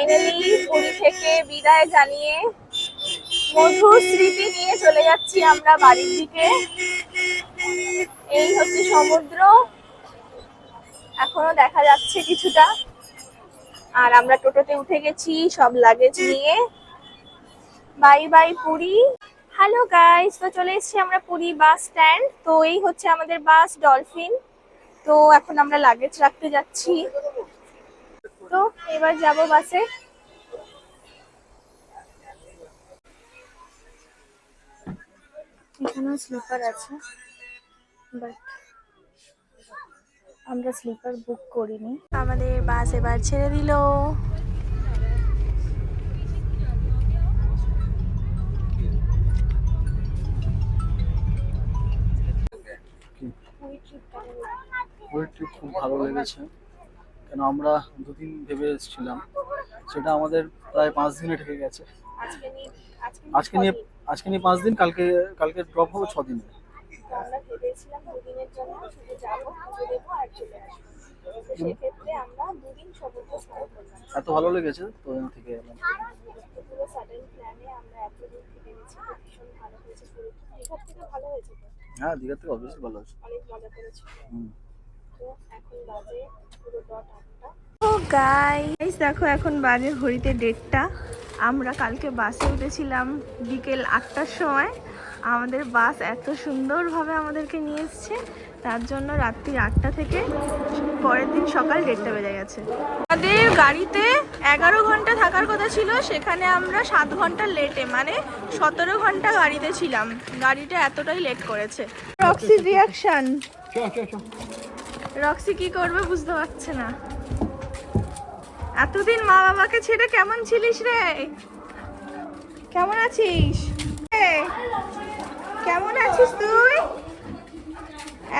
Finally Puri থেকে বিদায় জানিয়ে মধুর স্মৃতি নিয়ে চলে যাচ্ছি আমরা বাড়ির দিকে। এই হচ্ছে সমুদ্র। এখনও দেখা যাচ্ছে কিছুটা। আর আমরা টোটোতে উঠে গেছি সব লাগেজ নিয়ে। Bye bye Puri. Hello guys তো চলে এসেছি আমরা পুরী বাস স্ট্যান্ড তো এই হচ্ছে আমাদের বাস ডলফিন তো এখন আমরা লাগেজ রাখতে যাচ্ছি। তো এবার যাব বাসে। এখানেও স্লিপার আছে, বাট আমরা স্লিপার বুক করিনি। আমাদের বাস এবার ছেড়ে দিল। খুব ভালো লেগেছে। কেন আমরা দুদিন ভেবে এসেছিলাম। সেটা আমাদের প্রায় পাঁচ দিনে ঠেকে গেছে। আজকে নিয়ে আজকে নিয়ে পাঁচ দিন কালকে কালকে ড্রপ হবে ছ দিনে। এত ভালো লেগেছে তো থেকে এলাম। হ্যাঁ দীঘার থেকে অবশ্যই ভালো আছে অনেক মজা করেছি। গাইস দেখো এখন বাজে ঘড়িতে ডেটটা আমরা কালকে বাসে উঠেছিলাম বিকেল আটটার সময়। আমাদের বাস এত সুন্দরভাবে আমাদেরকে নিয়ে এসছে, তার জন্য রাত্রি আটটা থেকে পরের দিন সকাল দেড়টা বেজে গেছে। আমাদের গাড়িতে এগারো ঘণ্টা থাকার কথা ছিল, সেখানে আমরা সাত ঘণ্টা লেটে মানে সতেরো ঘণ্টা গাড়িতে ছিলাম। গাড়িটা এতটাই লেট করেছে। রিয়াকশন রক্সি কি করবে বুঝতে পারছে না। এতদিন মা বাবাকে ছেড়ে কেমন ছিলিস রে? কেমন আছিস? কেমন আছিস তুই?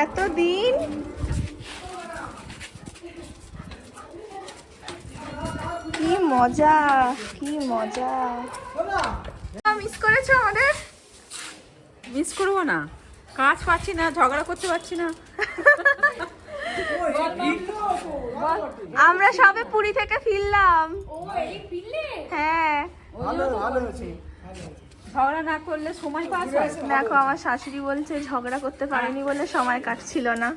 এতদিন? কি মজা কি মজা। মিস করেছ আমাদের? মিস করব না। কাজ পাচ্ছি না ঝগড়া করতে পারছি না। আমরা সবে পুরী থেকে ফিরলাম। হ্যাঁ। ঝগড়া না করলে সময় পাচ্ছে দেখো আমার শাশুড়ি বলছে ঝগড়া করতে পারেনি বলে সময় কাটছিল না।